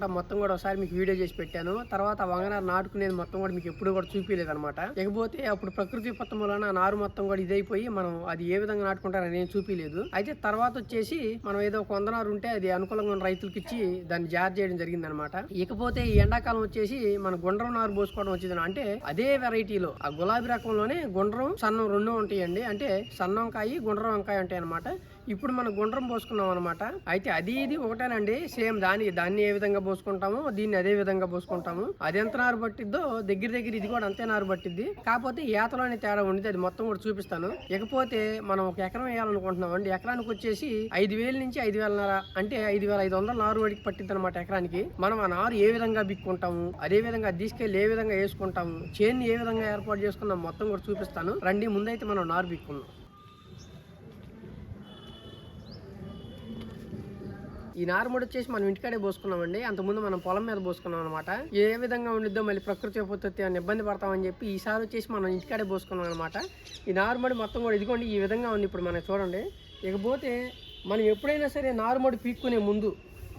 విధంగా మొత్తం కూడా ఒకసారి మీకు వీడియో చేసి పెట్టాను. తర్వాత వంగనారు నాటుకునేది మొత్తం కూడా మీకు ఎప్పుడు కూడా చూపించలేదు అనమాట ఇకపోతే అప్పుడు ప్రకృతి విపత్తు వలన నారు మొత్తం కూడా ఇదైపోయి మనం అది ఏ విధంగా నాటుకుంటారని నేను చూపించలేదు అయితే తర్వాత వచ్చేసి మనం ఏదో ఒక వందనారు ఉంటే అది అనుకూలంగా ఉన్న రైతులకి ఇచ్చి దాన్ని జార్ చేయడం జరిగింది అనమాట ఇకపోతే ఈ ఎండాకాలం వచ్చేసి మన గుండ్రం నారు పోసుకోవడం వచ్చింది అంటే అదే వెరైటీలో ఆ గులాబీ రకంలోనే గుండ్రం సన్నం రెండు ఉంటాయండి. అంటే సన్నం వంకాయ గుండ్రం వంకాయ ఉంటాయి అనమాట ఇప్పుడు మనం గుండ్రం పోసుకున్నాం అనమాట అయితే అది ఇది ఒకటేనండి. సేమ్ దాని దాన్ని ఏ విధంగా పోసుకుంటామో దీన్ని అదే విధంగా పోసుకుంటాము. అది ఎంత నారు పట్టిద్దో దగ్గర దగ్గర ఇది కూడా అంతే నారు పట్టిద్ది. కాకపోతే ఏతలోని తేడా ఉండిద్ది అది మొత్తం కూడా చూపిస్తాను. ఇకపోతే మనం ఒక ఎకరం వేయాలనుకుంటున్నాం అండి ఎకరానికి వచ్చేసి ఐదు వేల నుంచి ఐదు వేలన్నర అంటే ఐదు వేల ఐదు వందల నారు వడికి పట్టిద్ది అనమాట ఎకరానికి. మనం ఆ నారు ఏ విధంగా బిక్కుంటాము అదే విధంగా తీసుకెళ్ళి తీసుకెళ్ళి ఏ విధంగా వేసుకుంటాము చేన్ని ఏ విధంగా ఏర్పాటు చేసుకున్నాం మొత్తం కూడా చూపిస్తాను. రండి ముందైతే మనం నారు బిక్కుందాం ఈ నారుమడి వచ్చేసి మనం ఇంటికాడే పోసుకున్నామండి. అంతకుముందు మనం పొలం మీద పోసుకున్నాం అనమాట ఏ విధంగా ఉండిద్దో మళ్ళీ ప్రకృతి విపత్తి అని ఇబ్బంది పడతామని చెప్పి ఈసారి వచ్చేసి మనం ఇంటికాడే పోసుకున్నాం అనమాట ఈ నారుమడి మొత్తం కూడా ఇదిగోండి ఈ విధంగా ఉంది ఇప్పుడు మనం చూడండి. ఇకపోతే మనం ఎప్పుడైనా సరే నారుమడి పీక్కునే ముందు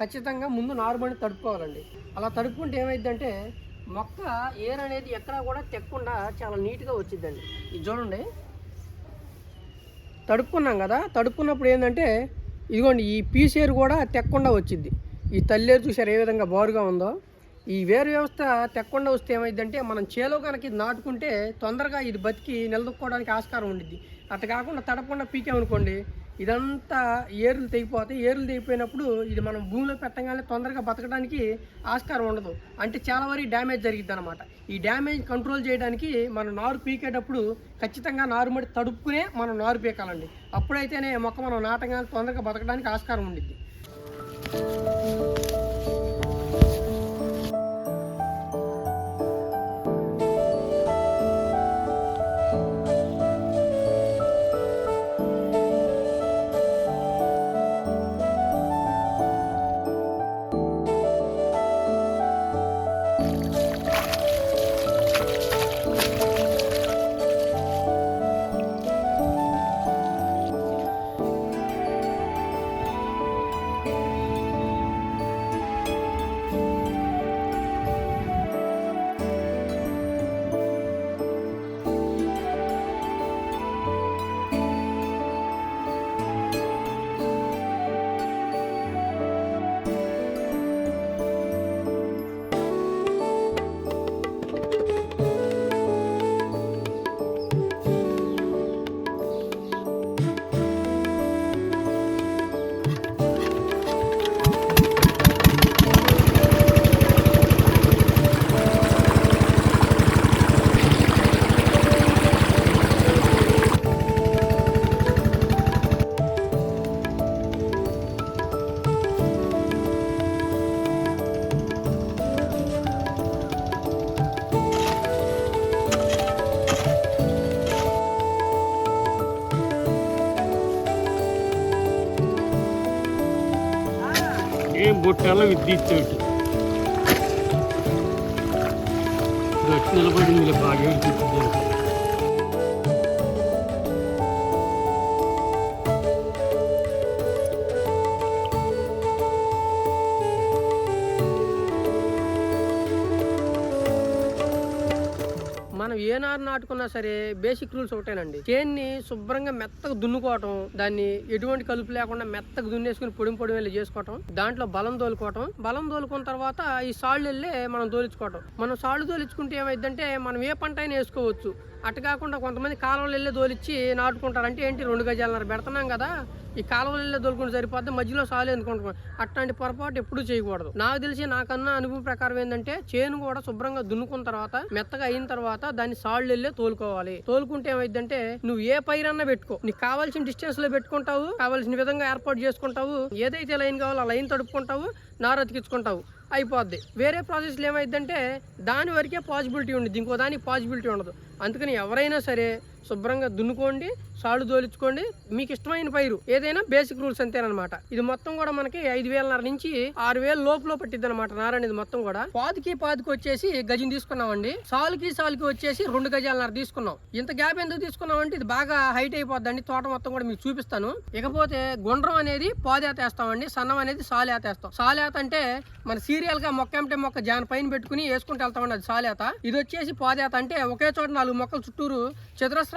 ఖచ్చితంగా ముందు నారుమడి తడుపుకోవాలండి. అలా తడుపుకుంటే ఏమైందంటే మొక్క ఏర్ అనేది ఎక్కడా కూడా తెక్కకుండా చాలా నీట్గా వచ్చిందండి ఇది చూడండి. తడుపుకున్నాం కదా తడుపుకున్నప్పుడు ఏంటంటే ఇదిగోండి ఈ పీసేరు కూడా తెక్కకుండా వచ్చింది. ఈ తల్లేరు చూసారు ఏ విధంగా బారుగా ఉందో. ఈ వేరు వ్యవస్థ తెక్కకుండా వస్తే ఏమైందంటే మనం చేలో కనుక ఇది నాటుకుంటే తొందరగా ఇది బతికి నిలదొక్కోవడానికి ఆస్కారం ఉండిద్ది. అట్లా కాకుండా తడపకుండా పీకామనుకోండి ఇదంతా ఏర్లు తెగిపోతాయి. ఏర్లు తెగిపోయినప్పుడు ఇది మనం భూమిలో పెట్టగానే తొందరగా బతకడానికి ఆస్కారం ఉండదు. అంటే చాలా వరకు డ్యామేజ్ జరిగిద్ది అనమాట ఈ డ్యామేజ్ కంట్రోల్ చేయడానికి మనం నారు పీకేటప్పుడు ఖచ్చితంగా నారు మడి తడుపుకునే మనం నారు పీకాలండి. అప్పుడైతేనే మొక్క మనం నాటగానే తొందరగా బతకడానికి ఆస్కారం ఉండిద్ది. పొట్టాల విద్యుత్ గట్టి నిలబడింది బాగా విద్యుత్ ఏనారు ఏ నారు నాటుకున్నా సరే బేసిక్ రూల్స్ ఒకటేనండి. చేన్ని శుభ్రంగా మెత్తగా దున్నుకోవటం దాన్ని ఎటువంటి కలుపు లేకుండా మెత్తగా దున్నేసుకుని పొడి పొడి వెళ్ళి చేసుకోవటం దాంట్లో బలం తోలుకోవటం బలం తోలుకున్న తర్వాత ఈ సాళ్ళు వెళ్ళి మనం తోలించుకోవటం మనం సాళ్ళు తోలించుకుంటే ఏమైందంటే మనం ఏ పంట అయినా వేసుకోవచ్చు. అటు కాకుండా కొంతమంది కాలువలు వెళ్ళి తోలిచ్చి నాటుకుంటారు అంటే ఏంటి? రెండు గజాలన్నర పెడుతున్నాం కదా. ఈ కాలువలు వెళ్ళి తోలుకుంటే సరిపోద్ది మధ్యలో సాలు ఎందుకుంటున్నాం అట్లాంటి పొరపాటు ఎప్పుడూ చేయకూడదు. నాకు తెలిసి నాకన్నా అనుభవం ప్రకారం ఏంటంటే చేను కూడా శుభ్రంగా దున్నుకున్న తర్వాత మెత్తగా అయిన తర్వాత దాన్ని సాళ్ళు వెళ్ళే తోలుకోవాలి. తోలుకుంటే ఏమైందంటే నువ్వు ఏ పైరన్నా పెట్టుకో. నీకు కావాల్సిన డిస్టెన్స్లో పెట్టుకుంటావు కావాల్సిన విధంగా ఏర్పాటు చేసుకుంటావు ఏదైతే లైన్ కావాలో ఆ లైన్ తడుపుకుంటావు నార అతికించుకుంటావు. అయిపోద్ది. వేరే ప్రాసెస్లో ఏమైందంటే దాని వరకే పాసిబిలిటీ ఉండదు ఇంకో దానికి పాసిబిలిటీ ఉండదు. అందుకని ఎవరైనా సరే శుభ్రంగా దున్నుకోండి సాళ్ళు దోలించుకోండి మీకు ఇష్టమైన పైరు ఏదైనా బేసిక్ రూల్స్ అంతేనమాట. ఇది మొత్తం కూడా మనకి ఐదు వేలన్నర నుంచి ఆరు వేల లోపల పట్టిద్ది అనమాట నారాయణ మొత్తం కూడా. పాదికి పాదికి వచ్చేసి గజం తీసుకున్నామండి. సాలుకి సాలుకి వచ్చేసి రెండు గజాలన్నర తీసుకున్నాం. ఇంత గ్యాప్ ఎందుకు తీసుకున్నాం అంటే ఇది బాగా హైట్ అయిపోద్దండి. తోట మొత్తం కూడా మీకు చూపిస్తాను. ఇకపోతే గుండ్రం అనేది పాదేతేస్తామండి సన్నం అనేది సాలేతేస్తాం సాలేత అంటే మన సీరియల్గా మొక్క ఎంటే మొక్క జాన పైన పెట్టుకుని వేసుకుంటూ వెళ్తామండి అది సాలేత. ఇది వచ్చేసి పాదేత అంటే ఒకే చోట నాలుగు మొక్కలు చుట్టూరు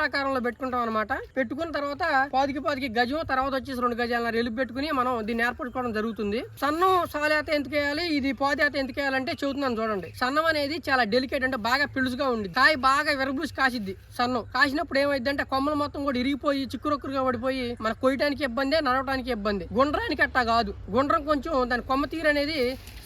ఆకారంలో పెట్టుకుంటాం అనమాట పెట్టుకున్న తర్వాత పాదికి పాదికి గజం తర్వాత వచ్చేసి రెండు గజాల ఎలుపు పెట్టుకుని మనం దీన్ని ఏర్పరచుకోవడం జరుగుతుంది. సన్నం సాలేత ఎందుకు వేయాలి? ఇది పాదేత ఎందుకు వేయాలంటే చెబుతున్నాను చూడండి. సన్నం అనేది చాలా డెలికేట్ అంటే బాగా పిలుసుగా ఉంది కాయ బాగా విరబూసి కాసిద్ది సన్నం. కాసినప్పుడు ఏమైంది అంటే కొమ్మలు మొత్తం కూడా ఇరిగిపోయి చిక్కురొక్కురుగా పడిపోయి మన కొయ్యడానికి ఇబ్బంది నడవడానికి ఇబ్బంది. గుండ్రానికి అట్టా కాదు. గుండ్రం కొంచెం దాని కొమ్మ తీరు అనేది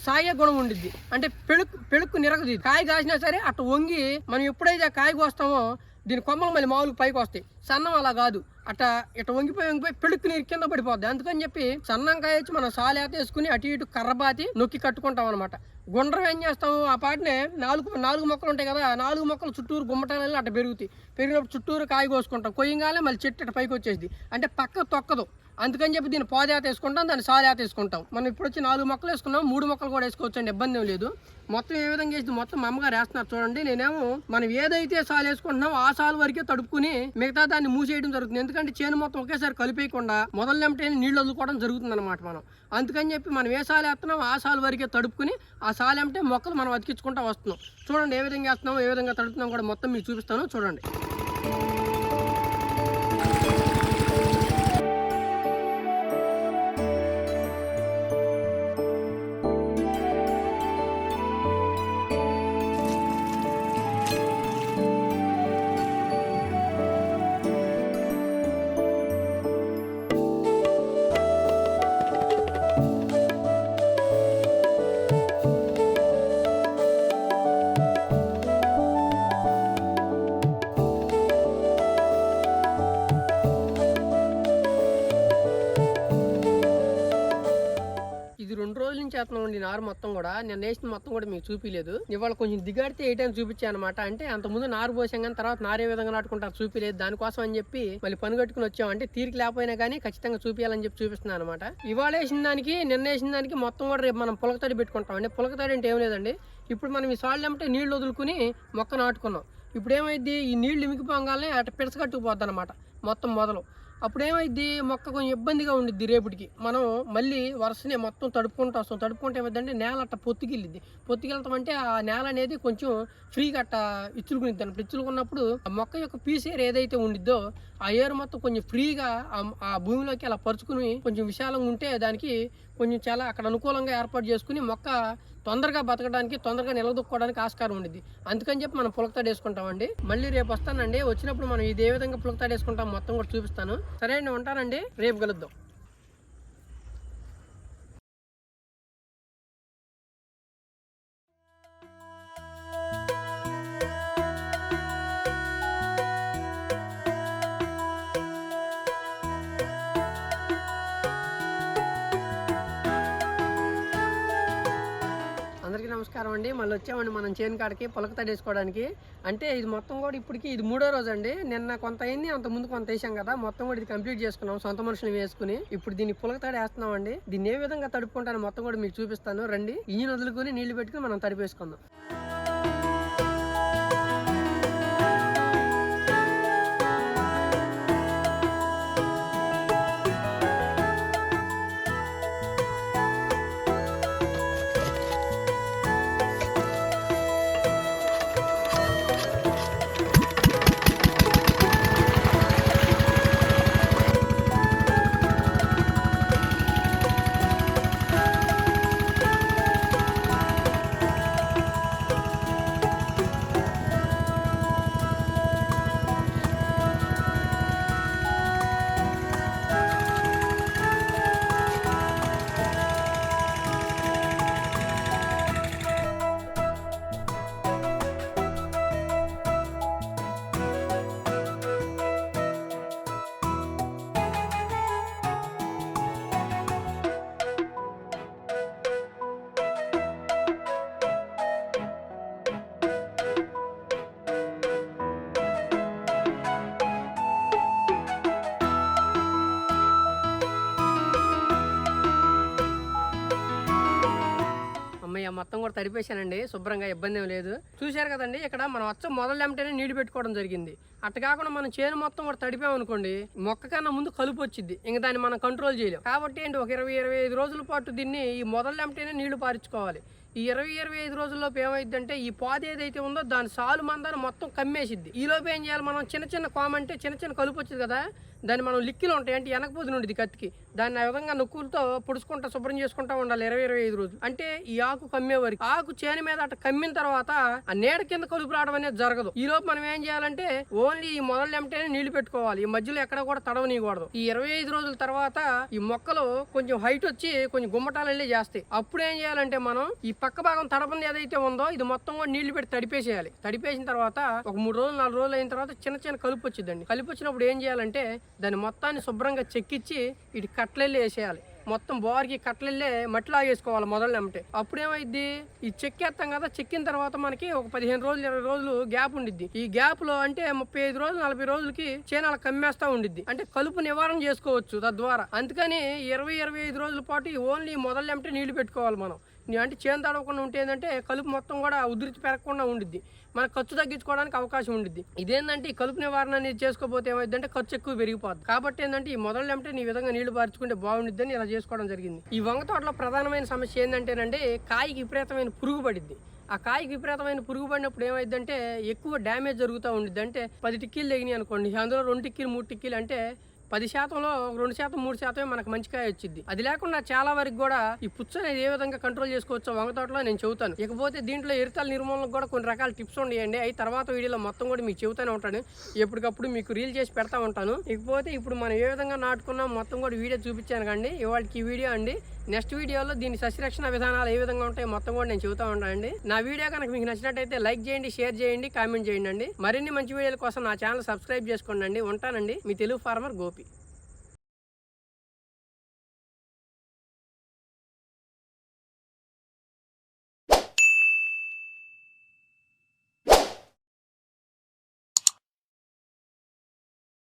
సాయ గుణం ఉండిద్ది. అంటే పెళుకు పెళుకు నిరగదు కాయ కాసినా సరే అట్ట వంగి మనం ఎప్పుడైతే ఆ కాయ కోస్తామో దీని కొమ్మలు మళ్ళీ మామూలుగా పైకి వస్తాయి. సన్నం అలా కాదు. అట్ట ఇట్ట వంగిపోయి వంగిపోయి పెళుక్కు నీరు కింద పడిపోద్ది. అందుకని చెప్పి సన్నంకాయ వచ్చి మనం సాలేత వేసుకుని అటు ఇటు కర్రబాతి నొక్కి కట్టుకుంటాం అనమాట గుండ్రం ఏం చేస్తాము? ఆ పాటనే నాలుగు నాలుగు మొక్కలు ఉంటాయి కదా ఆ నాలుగు మొక్కలు చుట్టూరు గుమ్మటాలు అట్ట పెరుగుతాయి. పెరిగినప్పుడు చుట్టూరు కాయ కోసుకుంటాం. కొయ్యంగానే మళ్ళీ చెట్టు అట్ట పైకి వచ్చేసింది. అంటే పక్క తొక్కదు. అందుకని చెప్పి దీన్ని పాదయాత వేసుకుంటాం దాన్ని సాలయాత వేసుకుంటాం మనం ఇప్పుడు వచ్చి నాలుగు మొక్కలు వేసుకున్నాం మూడు మొక్కలు కూడా వేసుకోవచ్చు అండి ఇబ్బంది ఏం లేదు. మొత్తం ఏ విధంగా వేసి మొత్తం మా అమ్మగారు వేస్తున్నారు చూడండి. నేనేమో మనం ఏదైతే సాలు వేసుకుంటున్నామో ఆ సాలు వరకే తడుపుకుని మిగతా దాన్ని మూసేయడం జరుగుతుంది. ఎందుకంటే చేను మొత్తం ఒకేసారి కలిపేయకుండా మొదలెంటే నీళ్ళు వదులుకోవడం జరుగుతుంది అనమాట మనం. అందుకని చెప్పి మనం ఏ సాలు వేస్తున్నాం ఆ సాలు వరకే తడుపుకుని ఆ సాలు ఏమంటే మొక్కలు మనం అతికించుకుంటా వస్తున్నాం. చూడండి ఏ విధంగా వేస్తున్నాం ఏ విధంగా తడుపుతున్నాం కూడా మొత్తం మీకు చూపిస్తాను. చూడండి. నారు మొత్తం కూడా నేను వేసిన మొత్తం కూడా మీకు చూపించలేదు ఇవాళ కొంచెం దిగాడితే ఏ టైం చూపించాను అనమాట అంటే అంత ముందు నారు పోసాం కానీ తర్వాత నారు ఏ విధంగా నాటుకుంటారు చూపించలేదు దానికోసం అని చెప్పి మళ్ళీ పని కట్టుకుని వచ్చాం. అంటే తీరిక లేకపోయినా కానీ ఖచ్చితంగా చూపించాలని చెప్పి చూపిస్తున్నాను అనమాట ఇవాళ వేసిన దానికి నిన్న వేసిన దానికి మొత్తం కూడా రేపు మనం పులకతడి పెట్టుకుంటాం. అండి పులకతడి అంటే ఏం లేదండి. ఇప్పుడు మనం ఈ సాళ్ళు అంటే నీళ్ళు వదులుకుని మొక్క నాటుకున్నాం. ఇప్పుడు ఏమైంది ఈ నీళ్ళు ఇమికిపోగానే అటు పిడసకట్టుకుపోద్ది అనమాట మొత్తం మొదలు. అప్పుడు ఏమైంది మొక్క కొంచెం ఇబ్బందిగా ఉండిద్ది రేపటికి. మనం మళ్ళీ వరుసనే మొత్తం తడుపుకుంటూ వస్తాం. తడుపుకుంటే ఏమైందంటే నేల అట్ట పొత్తికెళ్ళిద్ది. పొత్తికెళ్తాం అంటే ఆ నేల అనేది కొంచెం ఫ్రీగా అట్ట ఇచ్చులుకునిద్ది. అన్నప్పుడు ఇచ్చులుకున్నప్పుడు ఆ మొక్క యొక్క పీస్ ఏర్ ఏదైతే ఉండిద్దో ఆ ఏరు మొత్తం కొంచెం ఫ్రీగా ఆ భూమిలోకి అలా పరుచుకుని కొంచెం విశాలంగా ఉంటే దానికి కొంచెం చాలా అక్కడ అనుకూలంగా ఏర్పాటు చేసుకుని మొక్క తొందరగా బతకడానికి తొందరగా నిలదొక్కోవడానికి ఆస్కారం ఉండేది అందుకని చెప్పి మనం పులకతాడు వేసుకుంటామండి. మళ్ళీ రేపు వస్తానండి. వచ్చినప్పుడు మనం ఇదే విధంగా పులకతాడు వేసుకుంటాం. మొత్తం కూడా చూపిస్తాను. సరే అండి ఉంటానండి. రేపు కలుద్దాం. నమస్కారం అండి. మళ్ళీ వచ్చామండి మనం చేను కాడికి పొలక వేసుకోవడానికి అంటే ఇది మొత్తం కూడా ఇప్పటికి ఇది మూడో రోజు అండి. నిన్న కొంత అయింది అంత ముందు కొంత వేసాం కదా. మొత్తం కూడా ఇది కంప్లీట్ చేసుకున్నాం సొంత మనుషులు వేసుకుని. ఇప్పుడు దీన్ని పులక తడి వేస్తున్నాం అండి దీన్ని ఏ విధంగా తడుపుకుంటాను మొత్తం కూడా మీకు చూపిస్తాను. రండి ఇంజిన్ వదులుకొని నీళ్ళు పెట్టుకుని మనం తడిపేసుకుందాం. కూడా తడిపేశానండి. శుభ్రంగా ఇబ్బంది ఏం లేదు. చూశారు కదండి ఇక్కడ మనం వచ్చ మొదలు వెంటనే నీళ్ళు పెట్టుకోవడం జరిగింది. అట్ట కాకుండా మనం చేను మొత్తం కూడా తడిపామనుకోండి మొక్క కన్నా ముందు కలుపు వచ్చింది ఇంక దాన్ని మనం కంట్రోల్ చేయలేం. కాబట్టి ఏంటి ఒక ఇరవై ఇరవై ఐదు రోజుల పాటు దీన్ని ఈ మొదలు వెంటనే నీళ్ళు పారించుకోవాలి. ఈ ఇరవై ఇరవై ఐదు రోజుల్లోపు ఏమైందంటే ఈ పాది ఏదైతే ఉందో దాని సాలు మందాన్ని మొత్తం కమ్మేసిద్ది. ఈ ఏం చేయాలి మనం? చిన్న చిన్న కామంటే చిన్న చిన్న కలుపు వచ్చింది కదా దాన్ని మనం లిక్కిలో ఉంటాయి. అంటే వెనకపోతుంది ఇది కత్తికి. దాన్ని ఆ విధంగా నొక్కులతో పొడుచుకుంటా శుభ్రం చేసుకుంటా ఉండాలి ఇరవై ఇరవై ఐదు రోజులు. అంటే ఈ ఆకు కమ్మే వరకు. ఆకు చేను మీద అట్ట కమ్మిన తర్వాత ఆ నీడ కింద కలుపు రావడం అనేది జరగదు. ఈ లోపు మనం ఏం చేయాలంటే ఓన్లీ ఈ మొదలు ఎంటనే నీళ్ళు పెట్టుకోవాలి. ఈ మధ్యలో ఎక్కడ కూడా తడవనీయకూడదు. ఈ ఇరవై ఐదు రోజుల తర్వాత ఈ మొక్కలు కొంచెం హైట్ వచ్చి కొంచెం గుమ్మటాలు వెళ్ళి చేస్తాయి. అప్పుడు ఏం చేయాలంటే మనం ఈ పక్క భాగం తడపంది ఏదైతే ఉందో ఇది మొత్తం కూడా నీళ్ళు పెట్టి తడిపేసేయాలి. తడిపేసిన తర్వాత ఒక మూడు రోజులు నాలుగు రోజులు అయిన తర్వాత చిన్న చిన్న కలుపు వచ్చిందండి కలుపు వచ్చినప్పుడు ఏం చేయాలంటే దాన్ని మొత్తాన్ని శుభ్రంగా చెక్కిచ్చి ఇటు కట్లెళ్ళి వేసేయాలి. మొత్తం బోర్కి కట్లెళ్ళే మట్టిలా వేసుకోవాలి మొదలు నమ్మితే అప్పుడు ఏమైద్ది ఈ చెక్కేస్తాం కదా చెక్కిన తర్వాత మనకి ఒక పదిహేను రోజులు ఇరవై రోజులు గ్యాప్ ఉండిద్ది. ఈ గ్యాప్లో అంటే ముప్పై ఐదు రోజులు నలభై రోజులకి చేనాలు కమ్మేస్తా ఉండిద్ది. అంటే కలుపు నివారణ చేసుకోవచ్చు తద్వారా. అందుకని ఇరవై ఇరవై ఐదు రోజుల పాటు ఓన్లీ మొదలు నీళ్ళు పెట్టుకోవాలి మనం. అంటే చేను తడవకుండా ఉంటే ఏంటంటే కలుపు మొత్తం కూడా ఉధృతి పెరగకుండా ఉండిద్ది. మన ఖర్చు తగ్గించుకోవడానికి అవకాశం ఉండిద్ది. ఇదేంటంటే ఈ కలుపు నివారణ అనేది చేసుకోకపోతే ఏమైందంటే ఖర్చు ఎక్కువ పెరిగిపోద్ది. కాబట్టి ఏంటంటే ఈ మొదలు అంటే నీ విధంగా నీళ్ళు పార్చుకుంటే బాగుండిద్దని ఇలా చేసుకోవడం జరిగింది. ఈ వంగ తోటలో ప్రధానమైన సమస్య ఏంటంటేనంటే కాయకి విపరీతమైన పురుగు పడిద్ది ఆ కాయకి విపరీతమైన పురుగు పడినప్పుడు ఏమైందంటే ఎక్కువ డ్యామేజ్ జరుగుతూ ఉండిద్ది. అంటే పది టిక్కీలు తెగినాయి అనుకోండి. అందులో రెండు టిక్కీలు మూడు టిక్కీలు అంటే పది శాతంలో రెండు శాతం మూడు శాతమే మనకు మంచి కాయ వచ్చింది. అది లేకుండా చాలా వరకు కూడా ఈ పుచ్చు అనేది ఏ విధంగా కంట్రోల్ చేసుకోవచ్చో వంగ తోటలో నేను చెబుతాను. ఇకపోతే దీంట్లో ఎరుతల నిర్మూలనకు కూడా కొన్ని రకాల టిప్స్ ఉన్నాయండి అవి తర్వాత వీడియోలో మొత్తం కూడా మీకు చెబుతూనే ఉంటాను. ఎప్పటికప్పుడు మీకు రీల్ చేసి పెడతా ఉంటాను. ఇకపోతే ఇప్పుడు మనం ఏ విధంగా నాటుకున్నాం మొత్తం కూడా వీడియో చూపించాను కండి ఇవాళకి ఈ వీడియో అండి. నెక్స్ట్ వీడియోలో దీని సస్యరక్షణ విధానాలు ఏ విధంగా ఉంటాయి మొత్తం కూడా నేను చెబుతా ఉంటానండి నా వీడియో కనుక మీకు నచ్చినట్టయితే లైక్ చేయండి షేర్ చేయండి కామెంట్ చేయండి అండి. మరిన్ని మంచి వీడియోల కోసం నా ఛానల్ సబ్స్క్రైబ్ చేసుకోండి ఉంటానండి. మీ తెలుగు ఫార్మర్ గోపి.